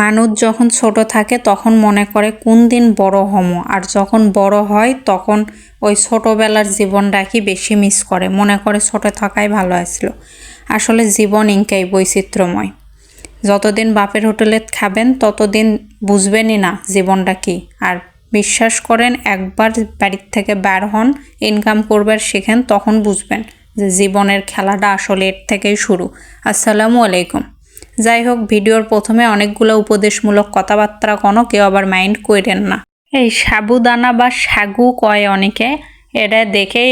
মানুষ যখন ছোট থাকে তখন মনে করে, কোন দিন বড় হম? আর যখন বড় হয় তখন ওই ছোটোবেলার জীবনটাকে বেশি মিস করে? মনে করে ছোট থাকাই ভালো আসলো আসলে জীবন ইনকাই বৈচিত্র্যময়। যতদিন বাপের হোটেলে খাবেন ততদিন বুঝবেনই না জীবনটা কি। আর বিশ্বাস করেন, একবার বাড়ির থেকে বের হন ইনকাম করবার শেখেন, তখন বুঝবেন যে জীবনের খেলাটা আসলে এর থেকেই শুরু। আসসালামু আলাইকুম। যাই হোক, ভিডিওর প্রথমে অনেকগুলো উপদেশমূলক কথাবার্তা কোনো কেউ আবার মাইন্ড করেন না। এই সাবুদানা বা সাগু কয় অনেকে, এটা দেখেই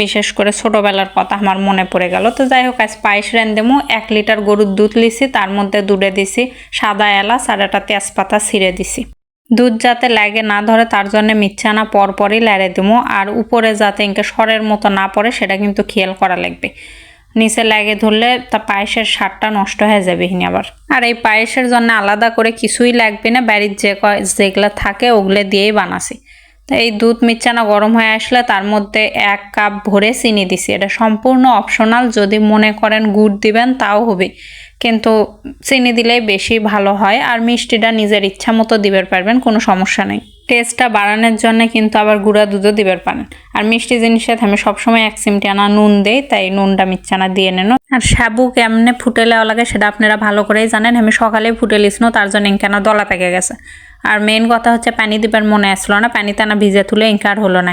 বিশেষ করে ছোটোবেলার কথা আমার মনে পড়ে গেল। তো যাই হোক, আজ পায়েস দেবো এক লিটার গরুর দুধ লিছি, তার মধ্যে দুধে দিছি সাদা এলাচ আর একটা তেজপাতা ছিঁড়ে দিছি। দুধ যাতে লাগে না ধরে, তার জন্য মিচ্ছানা পরপরই লেড়ে দেবো আর উপরে যাতে ইনকে সরের মতো না পড়ে, সেটা কিন্তু খেয়াল করা লাগবে। নিচে লাগে ধরলে তা পায়েসের স্বাদটা নষ্ট হয়ে যাবে হিনি আবার। আর এই পায়েসের জন্য আলাদা করে কিছুই লাগবে না, বাড়ির যে যেগুলো থাকে ওগুলো দিয়েই বানাছি। তো এই দুধ মিচ্ছানা গরম হয়ে আসলে তার মধ্যে এক কাপ ভরে চিনি দিছি। এটা সম্পূর্ণ অপশনাল, যদি মনে করেন গুড় দিবেন তাও হবে। কিন্তু চিনি দিলেই বেশি ভালো হয়, আর মিষ্টিটা নিজের ইচ্ছা মতো দিবার পারবেন, কোনো সমস্যা নেই। টেস্টটা বাড়ানোর জন্য কিন্তু আবার গুঁড়া দুধও দিবার পারেন। আর মিষ্টি জিনিসের আমি সবসময় এক চিমটি আনা নুন দেই, তাই নুনটা মিচ্ছানা দিয়ে নেন। আর সাবু কেমনে ফুটে লেওয়া লাগে সেটা আপনারা ভালো করেই জানেন, আমি সকালেই ফুটে লিসনো তার জন্য ইঙ্কানা দলা পেকে গেছে। আর মেন কথা হচ্ছে পানি দিবার মনে আসলো না, পানিতে না ভিজে তুলে ইঙ্কার হলো না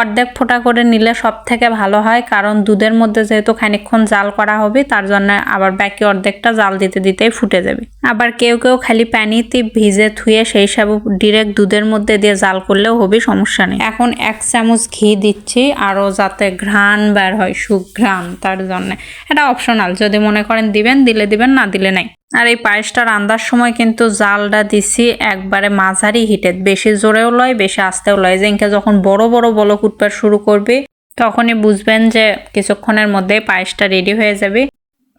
অর্ধেক ফোটা করে নিলে সব থেকে ভালো হয়, কারণ দুধের মধ্যে যেহেতু খানিকক্ষণ জাল করা হবে, তার জন্য আবার বাকি অর্ধেকটা জাল দিতে দিতেই ফুটে যাবে। আবার কেউ কেউ খালি পানিতে ভিজে থুয়ে সেই সব ডিরেক্ট দুধের মধ্যে দিয়ে জাল করলেও হবে, সমস্যা নেই। এখন এক চামচ ঘি দিচ্ছি, আরও যাতে ঘ্রাণ বের হয়, সুঘ্রাণ, তার জন্য। এটা অপশনাল যদি মনে করেন দিবেন, দিলে দিবেন, না দিলে নাই। আর এই পায়েসটা রান্নার সময় কিন্তু জালটা দিছি একবারে মাঝারি হিটে। বেশি জোরেও লয়, বেশি আস্তেও লয়। ইনকে যখন বড় বড় বলক উঠবার শুরু করবে, তখনই বুঝবেন যে কিছুক্ষণের মধ্যে পায়েসটা রেডি হয়ে যাবে।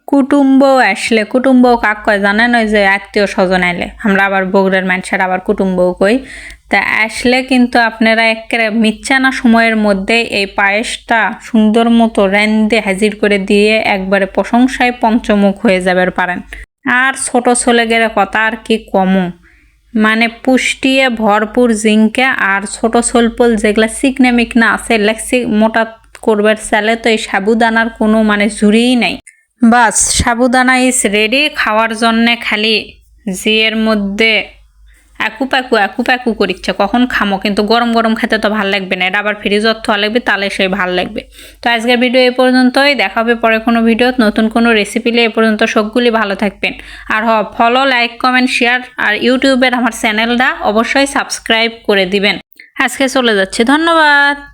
কুটুম্ব আসলে, কুটুম্ব কাক কয় জানেন ওই যে আত্মীয় স্বজন আইলে? আমরা আবার বগুড়ার মানুষের আবার কুটুম্বও কই। তা আসলে কিন্তু আপনারা একেবারে মিচ্ছানা সময়ের মধ্যে এই পায়েসটা সুন্দর মতো রেন্দে হাজির করে দিয়ে একবারে প্রশংসায় পঞ্চমুখ হয়ে যাবে পারেন। আর ছোট ছেলেগের কথা আর কি কমো? মানে পুষ্টিয়ে ভরপুর জিঙ্কে আর ছোট সলপল যেগুলো চিকনে মিকনা আছে লেখসি মোটা করবার চালে তো এই সাবুদানার কোনো মানে ঝুড়িই নাই। বাস, সাবুদানা ইস রেডি খাওয়ার জন্যে খালি জিয়ের মধ্যে একু প্যাকু একু প্যাকু করিচ্ছে। কখন খামো? কিন্তু গরম গরম খেতে তো ভালো লাগবে না। এটা আবার ফ্রিজ অর্থ লাগবে, তাহলে সেই ভালো লাগবে। তো আজকের ভিডিও এ পর্যন্তই। দেখা হবে পরে কোনো ভিডিও নতুন কোনো রেসিপি নিয়ে এ পর্যন্ত সবগুলি ভালো থাকবেন। আর হ ফলো লাইক কমেন্ট শেয়ার আর ইউটিউবের আমার চ্যানেলটা অবশ্যই সাবস্ক্রাইব করে দিবেন। আজকে চলে যাচ্ছে। ধন্যবাদ।